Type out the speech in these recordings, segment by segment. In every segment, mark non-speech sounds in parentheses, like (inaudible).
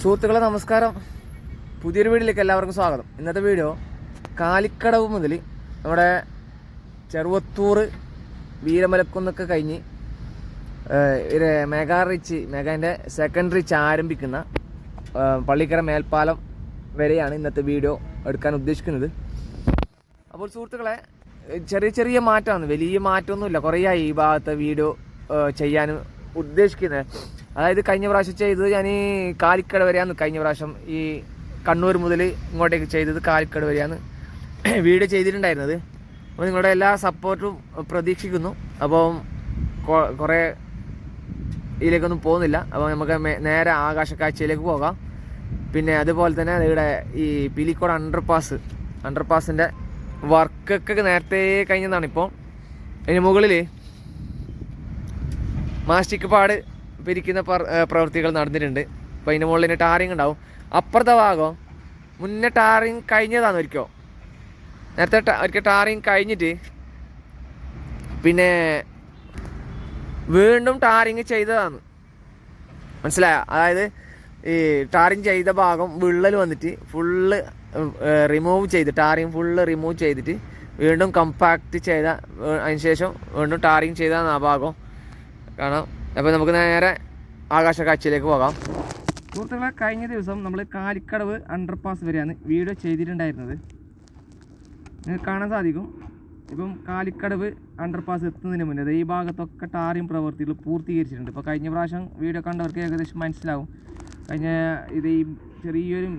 സുഹൃത്തുക്കളെ നമസ്കാരം. പുതിയൊരു വീഡിയോയിലേക്ക് എല്ലാവർക്കും സ്വാഗതം. ഇന്നത്തെ വീഡിയോ കാലിക്കടവ് മുതൽ നമ്മുടെ ചെറുവത്തൂർ വീരമലക്കുന്നൊക്കെ കഴിഞ്ഞ് മെഗാ റിച്ച് മെഗാന്റെ സെക്കൻഡ് റിച്ച് ആരംഭിക്കുന്ന പള്ളിക്കര മേൽപ്പാലം വരെയാണ് ഇന്നത്തെ വീഡിയോ എടുക്കാൻ ഉദ്ദേശിക്കുന്നത്. അപ്പോൾ സുഹൃത്തുക്കളെ ചെറിയ ചെറിയ മാറ്റമാണ്. വലിയ മാറ്റമൊന്നുമില്ല. കുറേയായി ഈ ഭാഗത്തെ വീഡിയോ ചെയ്യാനും ഉദ്ദേശിക്കുന്നത്. അതായത് കഴിഞ്ഞ പ്രാവശ്യം ചെയ്തത് ഞാൻ കാലിക്കട വരെയാണ് കഴിഞ്ഞ പ്രാവശ്യം ഈ കണ്ണൂർ മുതൽ ഇങ്ങോട്ടേക്ക് ചെയ്തത് കാലിക്കട വരെയാണ്. (clears throat) വീഡിയോ ചെയ്തിട്ടുണ്ടായിരുന്നത്. അപ്പോൾ നിങ്ങളുടെ എല്ലാ സപ്പോർട്ടും പ്രതീക്ഷിക്കുന്നു. അപ്പം കുറേ ഇതിലേക്കൊന്നും പോകുന്നില്ല. അപ്പോൾ നമുക്ക് നേരെ നേരെ ആകാശക്കാഴ്ചയിലേക്ക് പോകാം. പിന്നെ അതുപോലെ തന്നെ ഇവിടെ ഈ പിലിക്കോട് അണ്ടർ പാസ് അണ്ടർ പാസിന്റെ വർക്കൊക്കെ നേരത്തെ കഴിഞ്ഞതാണ് ഇപ്പോൾ അതിന് മുകളിൽ മാസ്റ്റിക് പാട് പിരിക്കുന്ന പ്ര- പ്രവൃത്തികൾ നടന്നിട്ടുണ്ട്. അപ്പോൾ അതിന്റെ മുകളിൽ ടാറിങ് ഉണ്ടാവും. അപ്പുറത്തെ ഭാഗം മുന്നേ ടാറിങ് കഴിഞ്ഞതാണ് ഒരിക്കോ. നേരത്തെ ഒരിക്കൽ ടാറിങ് കഴിഞ്ഞിട്ട് പിന്നെ വീണ്ടും ടാറിങ് ചെയ്തതാണ്. മനസ്സിലായ? അതായത് ഈ ടാറിങ് ചെയ്ത ഭാഗം വിള്ളൽ വന്നിട്ട് ഫുള്ള് റിമൂവ് ചെയ്ത് ടാറിങ് ഫുള്ള് റിമൂവ് ചെയ്തിട്ട് വീണ്ടും കമ്പാക്റ്റ് ചെയ്ത അതിനുശേഷം അതിന് ശേഷം വീണ്ടും ടാറിങ് ചെയ്താണ് ആ ഭാഗം. കാണാം അപ്പോൾ നമുക്ക് നേരെ ആകാശ കാഴ്ചയിലേക്ക് പോകാം. സുഹൃത്തുക്കളെ കഴിഞ്ഞ ദിവസം നമ്മൾ കാലിക്കടവ് അണ്ടർപാസ് വരെയാണ് വീഡിയോ ചെയ്തിട്ടുണ്ടായിരുന്നത്. നിങ്ങൾക്ക് കാണാൻ സാധിക്കും. ഇപ്പം കാലിക്കടവ് അണ്ടർപാസ് എത്തുന്നതിന് മുന്നേ ഈ ഭാഗത്തൊക്കെ ടാറിയും പ്രവൃത്തികൾ പൂർത്തീകരിച്ചിട്ടുണ്ട്. ഇപ്പോൾ കഴിഞ്ഞ പ്രാവശ്യം വീഡിയോ കണ്ടവർക്ക് ഏകദേശം മനസ്സിലാവും. കഴിഞ്ഞ ഇത് ഈ ചെറിയൊരു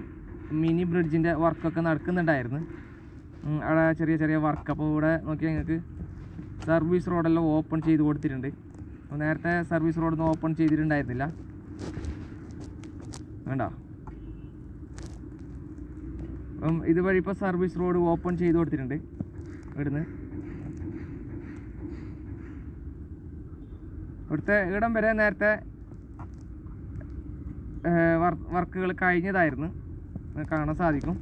മിനി ബ്രിഡ്ജിന്റെ വർക്കൊക്കെ നടക്കുന്നുണ്ടായിരുന്നു. അവിടെ ചെറിയ ചെറിയ വർക്ക് അപ്പോൾ ഇവിടെ നോക്കിയാൽ നിങ്ങൾക്ക് സർവീസ് റോഡെല്ലാം ഓപ്പൺ ചെയ്ത് കൊടുത്തിട്ടുണ്ട്. നേരത്തെ സർവീസ് റോഡൊന്നും ഓപ്പൺ ചെയ്തിട്ടുണ്ടായിരുന്നില്ല. വേണ്ട. അപ്പം ഇതുവഴി ഇപ്പോൾ സർവീസ് റോഡ് ഓപ്പൺ ചെയ്ത് കൊടുത്തിട്ടുണ്ട്. ഇവിടുന്ന്. ഇവിടുത്തെ ഇടം വരെ നേരത്തെ വർക്കുകൾ കഴിഞ്ഞതായിരുന്നു. കാണാൻ സാധിക്കും.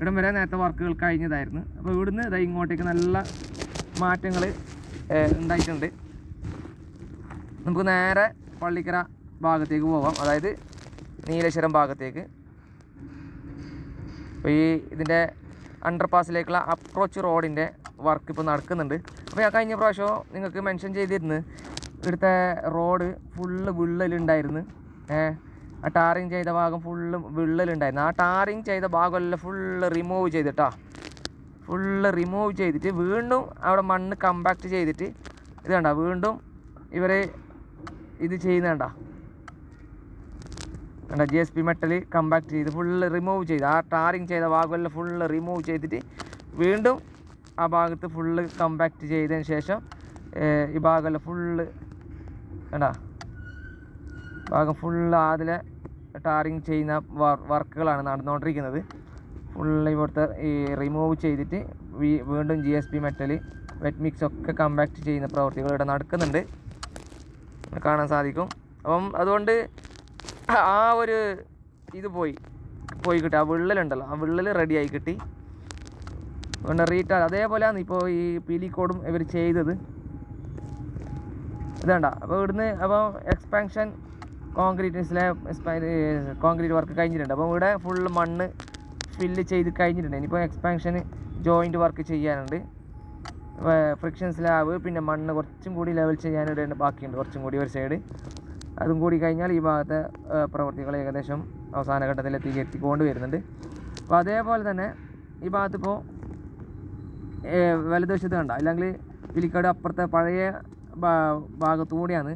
ഇടം വരെ നേരത്തെ വർക്കുകൾ കഴിഞ്ഞതായിരുന്നു. അപ്പോൾ ഇവിടുന്ന് ഇതാ ഇങ്ങോട്ടേക്ക് നല്ല മാറ്റങ്ങൾ ഉണ്ടായിട്ടുണ്ട്. നമുക്ക് നേരെ പള്ളിക്കര ഭാഗത്തേക്ക് പോകാം അതായത് നീലേശ്വരം ഭാഗത്തേക്ക്. അപ്പോൾ ഈ ഇതിന്റെ അണ്ടർപാസിലേക്കുള്ള അപ്രോച്ച് റോഡിന്റെ വർക്ക് ഇപ്പോൾ നടക്കുന്നുണ്ട്. അപ്പോൾ ഞാൻ കഴിഞ്ഞ പ്രാവശ്യം നിങ്ങൾക്ക് മെൻഷൻ ചെയ്തിരുന്നു. ഇവിടുത്തെ റോഡ് ഫുള്ള് വിള്ളലുണ്ടായിരുന്നു. ആ ടാറിങ് ചെയ്ത ഭാഗം ഫുള്ള് വിള്ളലുണ്ടായിരുന്നു. ആ ടാറിങ് ചെയ്ത ഭാഗമെല്ലാം ഫുള്ള് റിമൂവ് ചെയ്തിട്ടാ. ഫുള്ള് റിമൂവ് ചെയ്തിട്ട് വീണ്ടും അവിടെ മണ്ണ് കമ്പാക്ട് ചെയ്തിട്ട് ഇത് കണ്ട വീണ്ടും ഇവർ ഇത് ചെയ്യുന്നുണ്ട. കണ്ട G S P metal compact ചെയ്ത് ഫുള്ള് റിമൂവ് ചെയ്ത്. ആ ടാറിങ് ചെയ്ത ഭാഗമെല്ലാം ഫുള്ള് റിമൂവ് ചെയ്തിട്ട് വീണ്ടും ആ ഭാഗത്ത് ഫുള്ള് കമ്പാക്ട് ചെയ്തതിന് ശേഷം ഈ ഭാഗമെല്ലാം ഫുള്ള് കണ്ട ഭാഗം ഫുള്ള് അതിലെ ടാറിങ് ചെയ്യുന്ന വർക്കുകളാണ് നടന്നുകൊണ്ടിരിക്കുന്നത്. ഫുള്ള് ഇവിടുത്തെ ഈ റിമൂവ് ചെയ്തിട്ട് വീണ്ടും G S P metal wet mix ഒക്കെ കമ്പാക്ട് ചെയ്യുന്ന പ്രവൃത്തികൾ ഇവിടെ നടക്കുന്നുണ്ട്. കാണാൻ സാധിക്കും. അപ്പം അതുകൊണ്ട് ആ ഒരു ഇത് പോയി. പോയി കിട്ടി. ആ വിള്ളലുണ്ടല്ലോ. ആ വിള്ളൽ റെഡിയായി കിട്ടി. അതുകൊണ്ട് റീറ്റാൽ അതേപോലെയാണ് ഇപ്പോൾ ഈ പീലിക്കോടും ഇവർ ചെയ്തത്. ഇതേണ്ട. അപ്പോൾ ഇവിടുന്ന് അപ്പോൾ എക്സ്പാൻഷൻ കോൺക്രീറ്റ് കോൺക്രീറ്റ് വർക്ക് കഴിഞ്ഞിട്ടുണ്ട്. അപ്പോൾ ഇവിടെ ഫുൾ മണ്ണ് ഫില്ല് ചെയ്ത് കഴിഞ്ഞിട്ടുണ്ട്. ഇനിയിപ്പോൾ എക്സ്പാൻഷന് ജോയിന്റ് വർക്ക് ചെയ്യാനുണ്ട്. ഫ്രിക്ഷൻ സ്ലാബ് പിന്നെ മണ്ണ് കുറച്ചും കൂടി ലെവൽ ചെയ്യാനിടേണ്ട ബാക്കിയുണ്ട്. കുറച്ചും കൂടി ഒരു സൈഡ് അതും കൂടി കഴിഞ്ഞാൽ ഈ ഭാഗത്തെ പ്രവൃത്തികൾ ഏകദേശം അവസാന ഘട്ടത്തിൽ എത്തി എത്തിക്കൊണ്ട് വരുന്നുണ്ട്. അപ്പോൾ അതേപോലെ തന്നെ ഈ ഭാഗത്തിപ്പോൾ വലതുവശത്ത് കണ്ട? അല്ലെങ്കിൽ പിലിക്കാട് അപ്പുറത്തെ പഴയ ഭാഗത്തുകൂടിയാണ്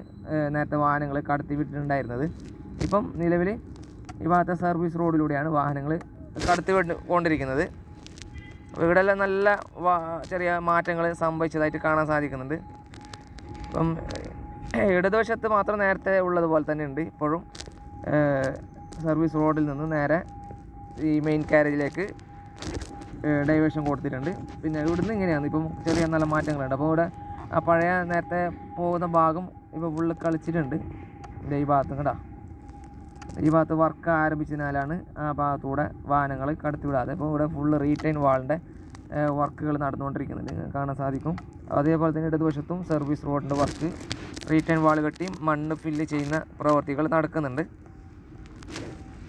നേരത്തെ വാഹനങ്ങൾ കടത്തി വിട്ടിട്ടുണ്ടായിരുന്നത്. ഇപ്പം നിലവിൽ ഈ ഭാഗത്തെ സർവീസ് റോഡിലൂടെയാണ് വാഹനങ്ങൾ കടത്തി കൊണ്ടിരിക്കുന്നത്. ഇവിടെയെല്ലാം നല്ല ചെറിയ മാറ്റങ്ങൾ സംഭവിച്ചതായിട്ട് കാണാൻ സാധിക്കുന്നുണ്ട്. ഇപ്പം ഇടതുവശത്ത് മാത്രം നേരത്തെ ഉള്ളതുപോലെ തന്നെ ഉണ്ട്. ഇപ്പോഴും സർവീസ് റോഡിൽ നിന്ന് നേരെ ഈ മെയിൻ കാരേജിലേക്ക് ഡൈവേഷൻ കൊടുത്തിട്ടുണ്ട്. പിന്നെ ഇവിടുന്ന് ഇങ്ങനെയാണ്. ഇപ്പം ചെറിയ നല്ല മാറ്റങ്ങളുണ്ട്. അപ്പോൾ ഇവിടെ ആ പഴയ നേരത്തെ പോകുന്ന ഭാഗം ഇപ്പോൾ ഫുള്ള് കളിച്ചിട്ടുണ്ട്. ഈ ഭാഗത്തും കേട്ടോ ഈ ഭാഗത്ത് വർക്ക് ആരംഭിച്ചതിനാലാണ് ആ ഭാഗത്തൂടെ വാഹനങ്ങൾ കടത്തിവിടാതെ ഇപ്പോൾ ഇവിടെ ഫുള്ള് റീറ്റൈൻ വാളിന്റെ വർക്കുകൾ നടന്നുകൊണ്ടിരിക്കുന്നുണ്ട് നിങ്ങൾക്ക് കാണാൻ സാധിക്കും. അതേപോലെ തന്നെ ഇടതുവശത്തും സർവീസ് റോഡിന്റെ വർക്ക് റീറ്റൈൻ വാൾ കെട്ടി മണ്ണ് ഫില്ല് ചെയ്യുന്ന പ്രവൃത്തികൾ നടക്കുന്നുണ്ട്.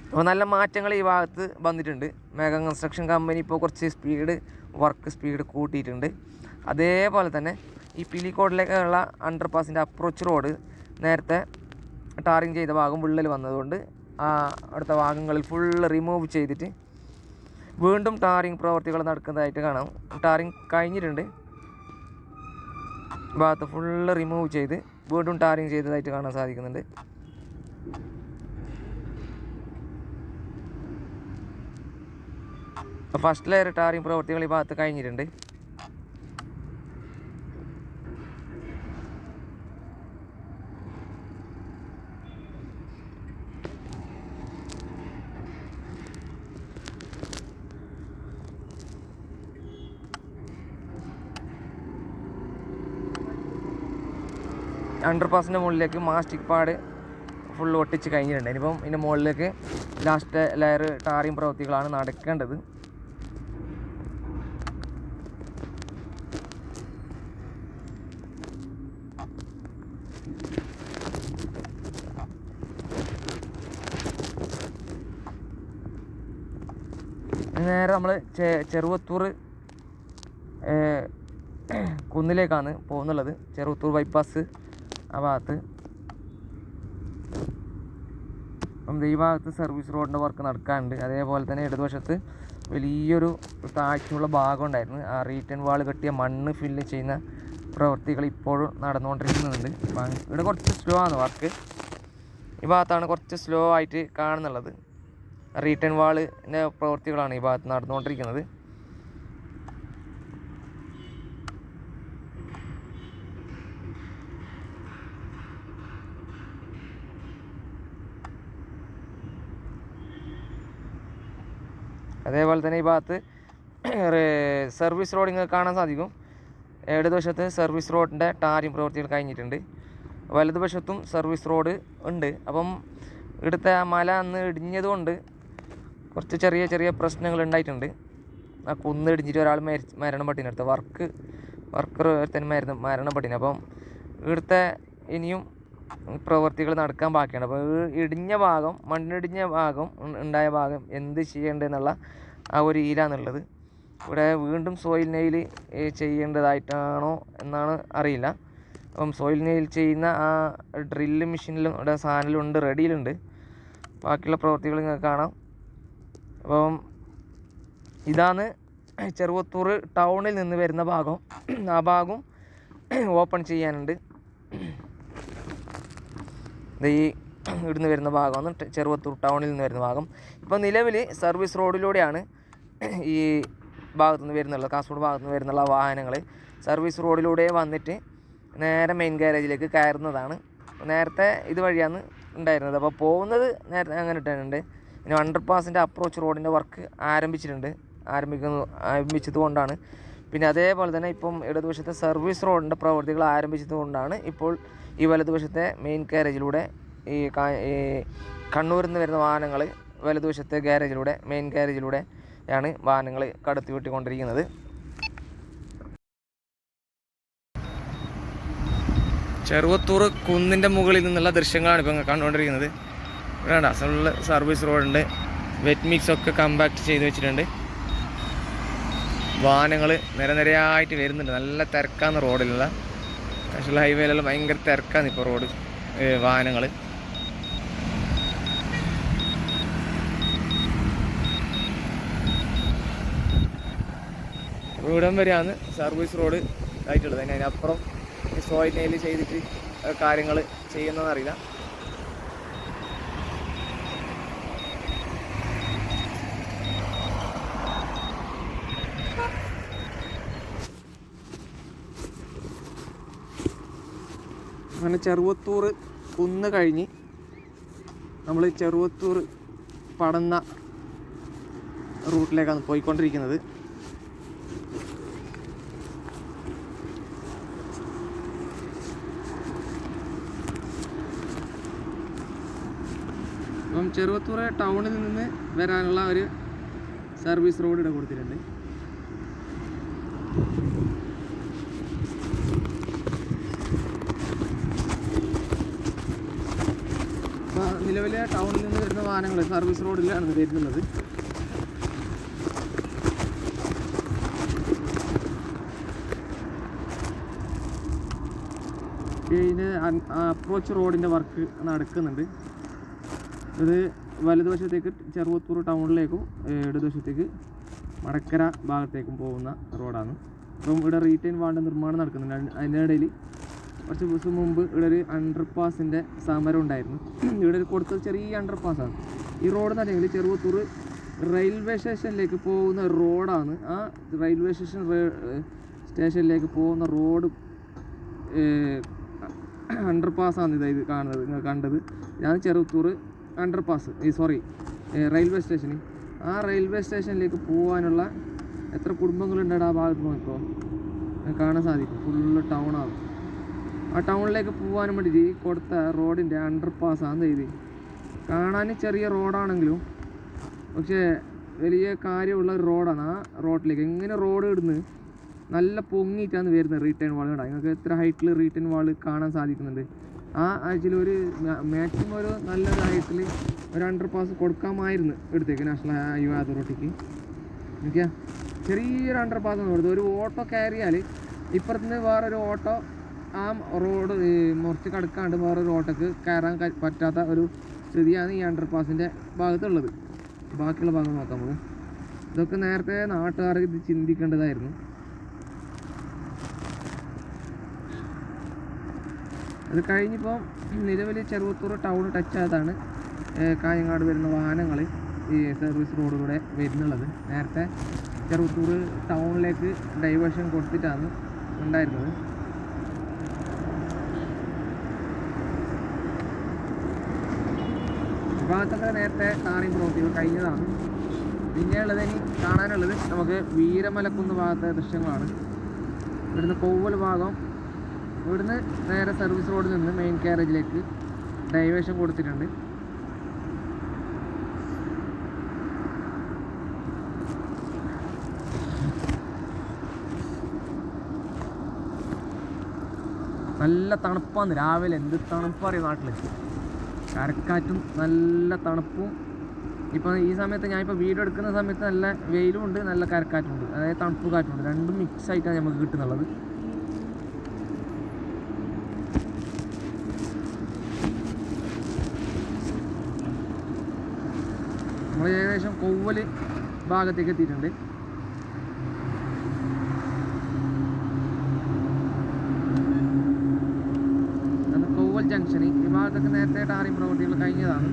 അപ്പോൾ നല്ല മാറ്റങ്ങൾ ഈ ഭാഗത്ത് വന്നിട്ടുണ്ട്. മേഘ കൺസ്ട്രക്ഷൻ കമ്പനി ഇപ്പോൾ കുറച്ച് സ്പീഡ് വർക്ക് സ്പീഡ് കൂട്ടിയിട്ടുണ്ട്. അതേപോലെ തന്നെ ഈ പിലിക്കോടിലേക്കുള്ള അണ്ടർ പാസിന്റെ അപ്രോച്ച് റോഡ് നേരത്തെ ടാറിങ് ചെയ്ത ഭാഗം വിള്ളൽ വന്നതുകൊണ്ട് ആ അടുത്ത ഭാഗങ്ങളിൽ ഫുള്ള് റിമൂവ് ചെയ്തിട്ട് വീണ്ടും ടാറിങ് പ്രവർത്തികൾ നടക്കുന്നതായിട്ട് കാണാം. ടാറിങ് കഴിഞ്ഞിട്ടുണ്ട്. ഭാഗത്ത് ഫുള്ള് റിമൂവ് ചെയ്ത് വീണ്ടും ടാറിങ് ചെയ്തതായിട്ട് കാണാൻ സാധിക്കുന്നുണ്ട്. ഫസ്റ്റ് ലെയർ ടാറിങ് പ്രവർത്തികൾ ഈ ഭാഗത്ത് കഴിഞ്ഞിട്ടുണ്ട്. അണ്ടർ പാസിന്റെ മുകളിലേക്ക് മാസ്റ്റിക് പാഡ് ഫുൾ ഒട്ടിച്ച് കഴിഞ്ഞിട്ടുണ്ട്. ഇനിയിപ്പം ഇതിന്റെ മുകളിലേക്ക് ലാസ്റ്റ് ലെയർ ടാറിയും പ്രവൃത്തികളാണ് നടക്കേണ്ടത്. നേരെ നമ്മൾ ചെറുവത്തൂർ കുന്നിലേക്കാണ് പോകുന്നുള്ളത്. ചെറുവത്തൂർ ബൈപ്പാസ് ആ ഭാഗത്ത്. അപ്പം ഈ ഭാഗത്ത് സർവീസ് റോഡിന്റെ വർക്ക് നടക്കാനുണ്ട്. അതേപോലെ തന്നെ ഇടതുവശത്ത് വലിയൊരു താഴ്ചയുള്ള ഭാഗം ഉണ്ടായിരുന്നു. ആ റീറ്റേൺ വാൾ കെട്ടിയ മണ്ണ് ഫില്ല് ചെയ്യുന്ന പ്രവൃത്തികൾ ഇപ്പോഴും നടന്നുകൊണ്ടിരിക്കുന്നുണ്ട്. ഇവിടെ കുറച്ച് സ്ലോ ആണ് വർക്ക് ഈ ഭാഗത്താണ് കുറച്ച് സ്ലോ ആയിട്ട് കാണുന്നുള്ളത്. റീറ്റേൺ വാളിന്റെ പ്രവൃത്തികളാണ് ഈ ഭാഗത്ത് നടന്നുകൊണ്ടിരിക്കുന്നത്. അതേപോലെ തന്നെ ഈ ഭാഗത്ത് സർവീസ് റോഡ് നിങ്ങൾക്ക് കാണാൻ സാധിക്കും. ഇടതുവശത്ത് സർവീസ് റോഡിന്റെ ടാരിങ് പ്രവൃത്തികൾ കഴിഞ്ഞിട്ടുണ്ട്. വലതുവശത്തും സർവീസ് റോഡ് ഉണ്ട്. അപ്പം ഇവിടുത്തെ ആ മല അന്ന് ഇടിഞ്ഞതുകൊണ്ട് കുറച്ച് ചെറിയ ചെറിയ പ്രശ്നങ്ങൾ ഉണ്ടായിട്ടുണ്ട്. ആ കുന്ന് ഇടിഞ്ഞിട്ട് ഒരാൾ മരി മരണപ്പെട്ടിന് അടുത്ത വർക്ക് വർക്കർ ഒരുത്തൻ മരണം മരണപ്പെട്ടിന് അപ്പം ഇവിടുത്തെ ഇനിയും പ്രവൃത്തികൾ നടക്കാൻ ബാക്കിയാണ്. അപ്പോൾ ഇടിഞ്ഞ ഭാഗം മണ്ണിടിഞ്ഞ ഭാഗം ഉണ്ടായ ഭാഗം എന്ത് ചെയ്യേണ്ടതെന്നുള്ള ആ ഒരു ഈരാന്നുള്ളത് ഇവിടെ വീണ്ടും സോയിൽ നെയിൽ ചെയ്യേണ്ടതായിട്ടാണോ എന്നാണ് അറിയില്ല. അപ്പം സോയിൽ നെയിൽ ചെയ്യുന്ന ആ ഡ്രില്ല് മെഷീനിലും ഇവിടെ സാധനത്തിലുണ്ട് റെഡിയിലുണ്ട്. ബാക്കിയുള്ള പ്രവൃത്തികൾ നിങ്ങൾക്ക് കാണാം. അപ്പം ഇതാണ് ചെറുവത്തൂർ ടൗണിൽ നിന്ന് വരുന്ന ഭാഗം. ആ ഭാഗം ഓപ്പൺ ചെയ്യാനുണ്ട്. ഈ ഇവിടുന്ന് വരുന്ന ഭാഗമാണ് ചെറുവത്തൂർ ടൗണിൽ നിന്ന് വരുന്ന ഭാഗം. ഇപ്പോൾ നിലവിൽ സർവീസ് റോഡിലൂടെയാണ് ഈ ഭാഗത്തു നിന്ന് വരുന്നുള്ള കാസർഗോഡ് ഭാഗത്തു നിന്ന് വരുന്നുള്ള വാഹനങ്ങൾ സർവീസ് റോഡിലൂടെ വന്നിട്ട് നേരെ മെയിൻ ഗാരേജിലേക്ക് കയറുന്നതാണ്. നേരത്തെ ഇതുവഴിയാണ് ഉണ്ടായിരുന്നത്. അപ്പോൾ പോകുന്നത് നേരത്തെ അങ്ങനെ ഇട്ടുണ്ട് പിന്നെ അണ്ടർ പാസിന്റെ അപ്രോച്ച് റോഡിന്റെ വർക്ക് ആരംഭിച്ചിട്ടുണ്ട്. ആരംഭിക്കുന്നു ആരംഭിച്ചത് കൊണ്ടാണ്. പിന്നെ അതേപോലെ തന്നെ ഇപ്പം ഇടതുവശത്തെ സർവീസ് റോഡിന്റെ പ്രവൃത്തികൾ ആരംഭിച്ചത് കൊണ്ടാണ് ഇപ്പോൾ ഈ വലതുവശത്തെ മെയിൻ ഗാരേജിലൂടെ ഈ കണ്ണൂരിൽ നിന്ന് വരുന്ന വാഹനങ്ങൾ വലതുവശത്തെ ഗാരേജിലൂടെ മെയിൻ ഗാരേജിലൂടെ ആണ് വാഹനങ്ങൾ കടത്തി വിട്ടുകൊണ്ടിരിക്കുന്നത്. ചെറുവത്തൂർ കുന്നിന്റെ മുകളിൽ നിന്നുള്ള ദൃശ്യങ്ങളാണ് ഇപ്പം കണ്ടുകൊണ്ടിരിക്കുന്നത്. ഇവിടെ അസലുള്ള സർവീസ് റോഡുണ്ട് വെറ്റ് മിക്സ് ഒക്കെ കമ്പാക്ട് ചെയ്ത് വെച്ചിട്ടുണ്ട്. വാഹനങ്ങൾ നിരനിരയായിട്ട് വരുന്നുണ്ട്. നല്ല തിരക്കാണ് റോഡിലുള്ള. നാഷണൽ ഹൈവേയിലെല്ലാം ഭയങ്കര തിരക്കാണ് ഇപ്പോൾ റോഡ് വാഹനങ്ങൾ ഇവിടം വരെയാണ് സർവീസ് റോഡ് ആയിട്ടുള്ളത്. അതിന് അതിനപ്പുറം സോയിൽ ചെയ്തിട്ട് കാര്യങ്ങൾ ചെയ്യുന്നതെന്നറിയില്ല അങ്ങനെ ചെറുവത്തൂർ കുന്ന് കഴിഞ്ഞ് നമ്മൾ ചെറുവത്തൂർ പടന്ന റൂട്ടിലേക്കാണ് പോയിക്കൊണ്ടിരിക്കുന്നത്. അപ്പം ചെറുവത്തൂർ ടൗണിൽ നിന്ന് വരാനുള്ള ഒരു സർവീസ് റോഡ് ഇവിടെ കൊടുത്തിട്ടുണ്ട് ഇപ്പോൾ നിലവിലെ ടൗണിൽ നിന്ന് വരുന്ന വാഹനങ്ങൾ സർവീസ് റോഡിലാണ് വരുന്നത്. ഇതിന് അപ്രോച്ച് റോഡിന്റെ വർക്ക് നടക്കുന്നുണ്ട്. ഇത് വലതുവശത്തേക്ക് ചെറുവത്തൂർ ടൗണിലേക്കും ഇടതുവശത്തേക്ക് മടക്കര ഭാഗത്തേക്കും പോകുന്ന റോഡാണ്. അപ്പം ഇവിടെ റീറ്റെയിൻ വാർഡ് നിർമ്മാണം നടക്കുന്നുണ്ട്. അതി- അതിനിടയിൽ കുറച്ച് ദിവസം മുമ്പ് ഇവിടെ ഒരു അണ്ടർ പാസിന്റെ സമരം ഉണ്ടായിരുന്നു. ഇവിടെ ഒരു കൊടുത്ത ചെറിയ അണ്ടർ പാസ്സാണ് ഈ റോഡ് എന്ന് പറഞ്ഞെങ്കിൽ ചെറുവത്തൂർ റെയിൽവേ സ്റ്റേഷനിലേക്ക് പോകുന്ന റോഡാണ് ആ റെയിൽവേ സ്റ്റേഷൻ സ്റ്റേഷനിലേക്ക് പോകുന്ന റോഡ് അണ്ടർ പാസ്സാണ് ഇതായത് ഇത് കാണുന്നത് നിങ്ങൾ കണ്ടത്. ഞാൻ ചെറുത്തൂർ അണ്ടർ പാസ് ഈ സോറി റെയിൽവേ സ്റ്റേഷന് ആ റെയിൽവേ സ്റ്റേഷനിലേക്ക് പോകാനുള്ള എത്ര കുടുംബങ്ങളുണ്ട് ആ ഭാഗത്ത് നോക്കിക്കോ. കാണാൻ സാധിക്കും. ഫുള്ള് ടൗണാണ് ആ ടൗണിലേക്ക് പോകാനും വേണ്ടി ഈ കൊടുത്ത റോഡിന്റെ അണ്ടർ പാസ്സാന്ന് എഴുതി കാണാൻ ചെറിയ റോഡാണെങ്കിലും പക്ഷേ വലിയ കാര്യമുള്ള റോഡാണ് ആ റോഡിലേക്ക് എങ്ങനെ റോഡ് ഇടുന്ന് നല്ല പൊങ്ങിയിട്ടാണ് വരുന്നത് റീറ്റേൺ വാൾ കണ്ടാൽ നിങ്ങൾക്ക് എത്ര ഹൈറ്റിൽ റീറ്റേൺ വാൾ കാണാൻ സാധിക്കുന്നുണ്ട്. ആ ആഴ്ചയിൽ ഒരു മാക്സിമം ഒരു നല്ലൊരു ഹൈറ്റിൽ ഒരു അണ്ടർ പാസ് കൊടുക്കാമായിരുന്നു എടുത്തേക്ക് നാഷണൽ ഹൈവേ അതോറിറ്റിക്ക് നോക്കിയാ ചെറിയൊരു അണ്ടർ പാസ് ആണ് കൊടുത്തത്. ഒരു ഓട്ടോ കയറിയാൽ ഇപ്പുറത്തുനിന്ന് വേറൊരു ഓട്ടോ ആ റോഡ് മുറിച്ച് കടക്കാണ്ട് വേറെ ഓട്ടോക്ക് കയറാൻ പറ്റാത്ത ഒരു സ്ഥിതിയാണ് ഈ അണ്ടർ പാസിന്റെ ഭാഗത്തുള്ളത്. ബാക്കിയുള്ള ഭാഗം നോക്കാം നമുക്ക്. ഇതൊക്കെ നേരത്തെ നാട്ടുകാർ ഇത് ചിന്തിക്കേണ്ടതായിരുന്നു. അത് കഴിഞ്ഞിപ്പോൾ നിലവിൽ ചെറുവത്തൂർ ടൗൺ ടച്ച് ആയതാണ് കായങ്ങാട് വരുന്ന വാഹനങ്ങൾ ഈ സർവീസ് റോഡിലൂടെ വരുന്നുള്ളത്. നേരത്തെ ചെറുവത്തൂർ ടൗണിലേക്ക് ഡൈവേർഷൻ കൊടുത്തിട്ടാണ് ഉണ്ടായിരുന്നത്. ഭാഗത്തൊക്കെ നേരത്തെ കാണി പ്രവൃത്തികൾ കഴിഞ്ഞതാണ്. പിന്നെയുള്ളത് ഇനി കാണാനുള്ളത് നമുക്ക് വീരമലക്കുന്ന് ഭാഗത്തെ ദൃശ്യങ്ങളാണ്. ഇവിടുന്ന് കോവൽ ഭാഗം ഇവിടുന്ന് നേരെ സർവീസ് റോഡിൽ നിന്ന് മെയിൻ കാരേജിലേക്ക് ഡൈവേഷൻ കൊടുത്തിട്ടുണ്ട്. നല്ല തണുപ്പാണ് രാവിലെ എന്ത് തണുപ്പറിയ നാട്ടിൽ കരക്കാറ്റും നല്ല തണുപ്പും. ഇപ്പം ഈ സമയത്ത് ഞാനിപ്പോൾ വീഡിയോ എടുക്കുന്ന സമയത്ത് നല്ല വെയിലും ഉണ്ട് നല്ല കരക്കാറ്റുണ്ട് അതായത് തണുപ്പ് കാറ്റുണ്ട് രണ്ടും മിക്സ് ആയിട്ടാണ് നമുക്ക് കിട്ടുന്നുള്ളത്. നമ്മൾ ഏകദേശം കൊവ്വൽ ഭാഗത്തേക്ക് എത്തിയിട്ടുണ്ട് അത് കൊവ്വൽ ജംഗ്ഷന് ഈ ഭാഗത്തൊക്കെ നേരത്തെ ടാറിങ് പ്രവൃത്തികൾ കഴിഞ്ഞതാണ്.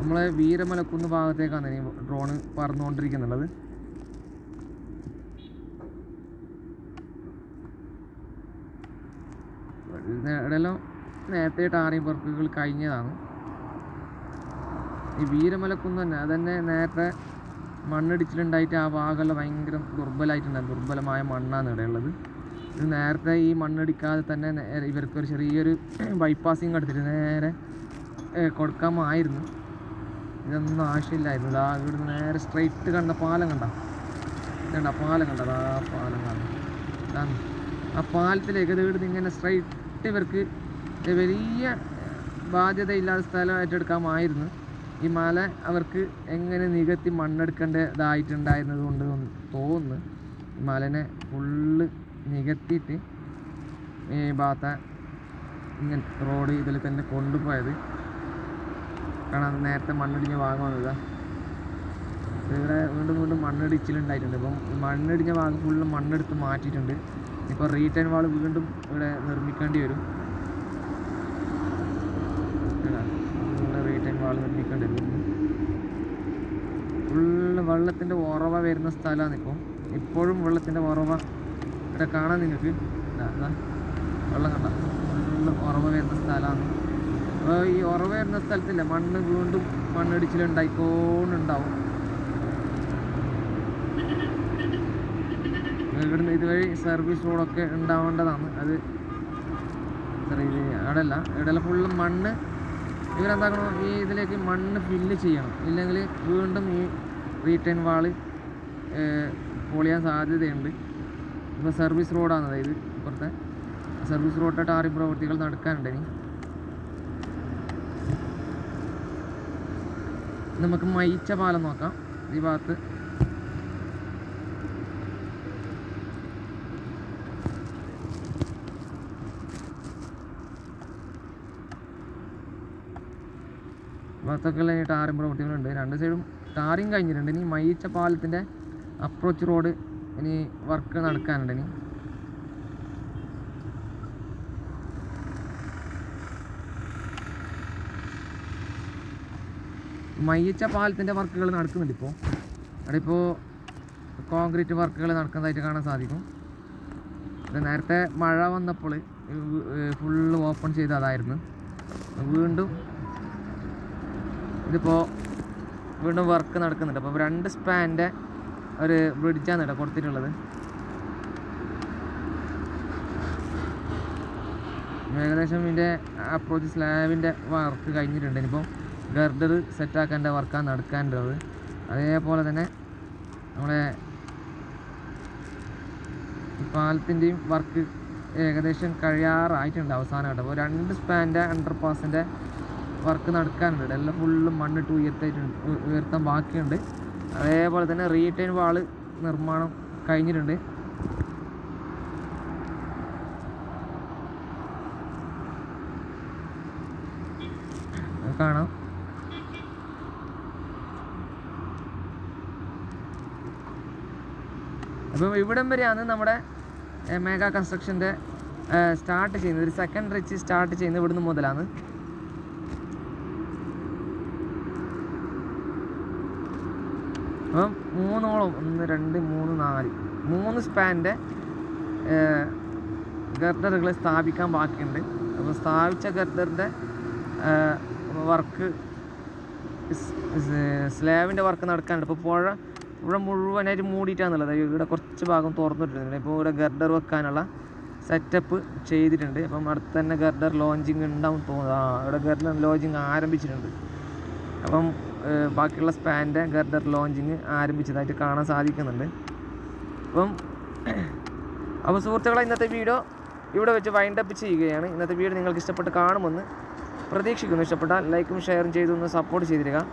നമ്മളെ വീരമലക്കുന്ന് ഭാഗത്തേക്കാണ് ഇനി ഡ്രോണ് പറന്നുകൊണ്ടിരിക്കുന്നുള്ളത്. ഇവിടെയെല്ലാം നേരത്തെ ടാറിങ് വർക്കുകൾ കഴിഞ്ഞതാണ്. ഈ വീരമലക്കുന്ന് തന്നെ അതന്നെ നേരത്തെ മണ്ണിടിച്ചിലുണ്ടായിട്ട് ആ ഭാഗമെല്ലാം ഭയങ്കര ദുർബലമായിട്ടുണ്ടായിരുന്നു ദുർബലമായ മണ്ണാണ് ഇവിടെ ഉള്ളത്. ഇത് നേരത്തെ ഈ മണ്ണിടിക്കാതെ തന്നെ ഇവർക്കൊരു ചെറിയൊരു ബൈപ്പാസിങ് എടുത്തിട്ട് നേരെ കൊടുക്കാമായിരുന്നു. ഇതൊന്നും ആവശ്യമില്ലായിരുന്നു. ഇതാ ഇവിടുന്ന് നേരെ സ്ട്രെയിറ്റ് കണ്ട പാലം കണ്ട? കണ്ട? പാലം കണ്ടതാ പാലം കണ്ട ആ പാലത്തിലേക്ക് ഇത് ഇവിടുന്ന് ഇങ്ങനെ സ്ട്രെയിറ്റ് ഇവർക്ക് വലിയ ബാധ്യതയില്ലാത്ത സ്ഥലം ഏറ്റെടുക്കാമായിരുന്നു. ഈ മല അവർക്ക് എങ്ങനെ നികത്തി മണ്ണെടുക്കേണ്ടതായിട്ടുണ്ടായിരുന്നത് കൊണ്ട് തോന്നുന്നു ഈ മലനെ ഫുള്ള് നികത്തിയിട്ട് ഈ ഭാഗത്ത ഇങ്ങനെ റോഡ് ഇതിൽ തന്നെ കൊണ്ടുപോയത്. കാരണം നേരത്തെ മണ്ണിടിഞ്ഞ ഭാഗം വന്നതാ. ഇവിടെ വീണ്ടും വീണ്ടും മണ്ണിടിച്ചിലുണ്ടായിട്ടുണ്ട്. ഇപ്പം മണ്ണിടിഞ്ഞ ഭാഗം ഫുള്ള് മണ്ണെടുത്ത് മാറ്റിയിട്ടുണ്ട്. ഇപ്പോൾ റീറ്റേൺ വാൾ വീണ്ടും ഇവിടെ നിർമ്മിക്കേണ്ടി വരും. ഫുള്ള് റീറ്റേൺ വാൾ നിർമ്മിക്കേണ്ടി വരും. ഫുള്ള് വെള്ളത്തിന്റെ ഉറവ വരുന്ന സ്ഥലമാണ് ഇപ്പം. ഇപ്പോഴും വെള്ളത്തിന്റെ ഉറവ ഇവിടെ കാണാൻ നിങ്ങൾക്ക്. വെള്ളം കണ്ട. ഫുള്ള് ഉറവ വരുന്ന സ്ഥലമാണ്. അപ്പോൾ ഈ ഉറവ വരുന്ന സ്ഥലത്തില്ല മണ്ണ് വീണ്ടും മണ്ണിടിച്ചിലുണ്ടായിക്കോണ്ടുണ്ടാവും. ഇവിടുന്ന് ഇതുവഴി സർവീസ് റോഡൊക്കെ ഉണ്ടാവേണ്ടതാണ്. അത് ഇത് അവിടെ അല്ല ഇവിടെ ഫുള്ള് മണ്ണ്. ഇവരെന്താക്കണം? ഈ ഇതിലേക്ക് മണ്ണ് ഫില്ല് ചെയ്യണം. ഇല്ലെങ്കിൽ വീണ്ടും ഈ റീറ്റേൺ വാൾ പൊളിയാൻ സാധ്യതയുണ്ട്. ഇപ്പോൾ സർവീസ് റോഡാണ് അതായത് ഇപ്പുറത്തെ. സർവീസ് റോഡിന്റെ ടാറിംഗ് പ്രവൃത്തികൾ നടക്കാനുണ്ട് ഇനി. നമുക്ക് മയിച്ച പാലം നോക്കാം. ഈ ഭാഗത്ത് ഭാഗത്തൊക്കെ ടാറിംഗ് പ്രവൃത്തികളുണ്ട് രണ്ട് സൈഡും ടാറിങ് കഴിഞ്ഞിട്ടുണ്ട്. ഇനി മയിച്ച പാലത്തിന്റെ അപ്രോച്ച് റോഡ് ഇനി വർക്ക് നടക്കാനുണ്ട് ഇനി. മയിച്ച പാലത്തിന്റെ വർക്കുകൾ നടക്കുന്നുണ്ട് ഇപ്പോൾ അവിടെ ഇപ്പോൾ കോൺക്രീറ്റ് വർക്കുകൾ നടക്കുന്നതായിട്ട് കാണാൻ സാധിക്കും. നേരത്തെ മഴ വന്നപ്പോൾ ഫുള്ള് ഓപ്പൺ ചെയ്തതായിരുന്നു. വീണ്ടും ഇതിപ്പോൾ വീണ്ടും വർക്ക് നടക്കുന്നുണ്ട്. അപ്പോൾ രണ്ട് സ്പാന്റെ ഒരു ബ്രിഡ്ജാണ് കേട്ടോ കൊടുത്തിട്ടുള്ളത്. ഏകദേശം ഇതിന്റെ അപ്രോച്ച് സ്ലാബിന്റെ വർക്ക് കഴിഞ്ഞിട്ടുണ്ട്. ഇനിയിപ്പോൾ ഗർഡർ സെറ്റാക്കേണ്ട വർക്കാണ് നടക്കാനുള്ളത്. അതേപോലെ തന്നെ നമ്മളെ പാലത്തിന്റെയും വർക്ക് ഏകദേശം കഴിയാറായിട്ടുണ്ട് അവസാനമായിട്ട് അപ്പോൾ രണ്ട് സ്പാന്റെ അണ്ടർ പാസിന്റെ വർക്ക് നടക്കാനുണ്ട്. എല്ലാം ഫുള്ളും മണ്ണിട്ട് ഉയർത്തായിട്ടുണ്ട് ഉയർത്താൻ ബാക്കിയുണ്ട്. അതേപോലെ തന്നെ റീറ്റൈൻ വാൾ നിർമ്മാണം കഴിഞ്ഞിട്ടുണ്ട്. കാണാം. അപ്പം ഇവിടം വരെയാണ് നമ്മുടെ മേഗ കൺസ്ട്രക്ഷന്റെ സ്റ്റാർട്ട് ചെയ്യുന്നത്. ഒരു സെക്കൻഡ് റിച്ച് സ്റ്റാർട്ട് ചെയ്യുന്നത് ഇവിടുന്ന് മുതലാണ്. മൂന്നോളം ഒന്ന് രണ്ട് മൂന്ന് നാല്. മൂന്ന് സ്പാന്റെ ഗർഡറുകൾ സ്ഥാപിക്കാൻ ബാക്കിയുണ്ട്. അപ്പോൾ സ്ഥാപിച്ച ഗർഡറിന്റെ വർക്ക് സ്ലാബിന്റെ വർക്ക് നടക്കാനുണ്ട്. ഇപ്പോൾ പുഴ പുഴ മുഴുവനായിട്ട് മൂടിയിട്ടാണുള്ളത് ഇവിടെ കുറച്ച് ഭാഗം തുറന്നിട്ടുണ്ട് ഇപ്പോൾ ഇവിടെ ഗർഡർ വെക്കാനുള്ള സെറ്റപ്പ് ചെയ്തിട്ടുണ്ട്. അപ്പം അടുത്ത് തന്നെ ഗർഡർ ലോഞ്ചിങ് ഉണ്ടാവും തോന്നുന്നു. ആ ഇവിടെ ഗർഡർ ലോഞ്ചിങ് ആരംഭിച്ചിട്ടുണ്ട്. അപ്പം ബാക്കിയുള്ള സ്പാന്റെ ഗർഡർ ലോഞ്ചിങ് ആരംഭിച്ചതായിട്ട് കാണാൻ സാധിക്കുന്നുണ്ട്. അപ്പം അപ്പോൾ സുഹൃത്തുക്കളെ ഇന്നത്തെ വീഡിയോ ഇവിടെ വെച്ച് വൈൻഡ് അപ്പ് ചെയ്യുകയാണ്. ഇന്നത്തെ വീഡിയോ നിങ്ങൾക്ക് ഇഷ്ടപ്പെട്ട് കാണുമെന്ന് പ്രതീക്ഷിക്കുന്നു. ഇഷ്ടപ്പെട്ടാൽ ലൈക്കും ഷെയറും ചെയ്തു ഒന്ന് സപ്പോർട്ട് ചെയ്തിരിക്കുക.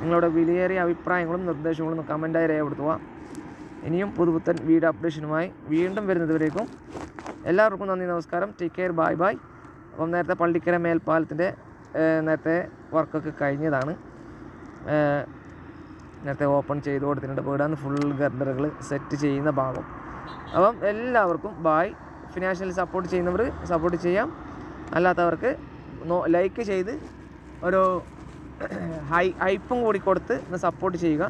നിങ്ങളുടെ വിലയേറിയ അഭിപ്രായങ്ങളും നിർദ്ദേശങ്ങളും കമന്റായി രേഖപ്പെടുത്തുക. ഇനിയും പുതുപുത്തൻ വീഡിയോ അപ്ഡേഷനുമായി വീണ്ടും വരുന്നതുവരേക്കും എല്ലാവർക്കും നന്ദി നമസ്കാരം. ടേക്ക് കെയർ ബൈ ബൈ അപ്പം നേരത്തെ പള്ളിക്കര മേൽപ്പാലത്തിന്റെ നേരത്തെ വർക്കൊക്കെ കഴിഞ്ഞതാണ്. നേരത്തെ ഓപ്പൺ ചെയ്ത് കൊടുത്തിട്ടുണ്ട്. അപ്പോൾ ഫുൾ ഗർഡറുകൾ സെറ്റ് ചെയ്യുന്ന ഭാഗം. അപ്പം എല്ലാവർക്കും ബായ് ഫിനാൻഷ്യലി സപ്പോർട്ട് ചെയ്യുന്നവർ സപ്പോർട്ട് ചെയ്യാം. അല്ലാത്തവർക്ക് ലൈക്ക് ചെയ്ത് ഒരു ഹൈ ഹൈപ്പും കൂടി കൊടുത്ത് സപ്പോർട്ട് ചെയ്യുക.